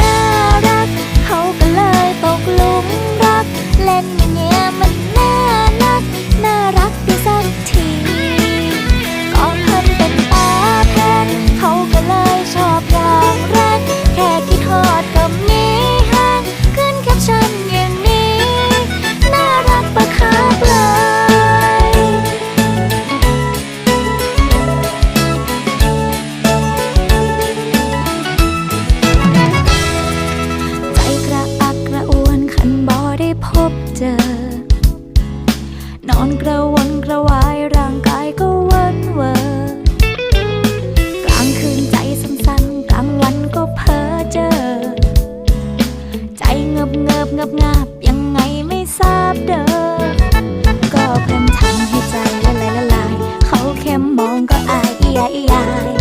น่ารัก เขาก็เลยตกหลุรัก เล่นเงี้ยมันน่ารัก น่ารักไปสักทีก่อนพิ่นเป็นตาแทนเขาก็เลยชอบ นอนกระวนกระวายร่างกายก็เวินเวอกลางคืนใจสั่นๆกลางวันก็เพ้อเจอ ใจเงบเงบเงบงาบยังไงไม่ทราบเด้อก็เพิ่มทำให้ใจละลายละลาย เขาแค่มองก็อายอียอาย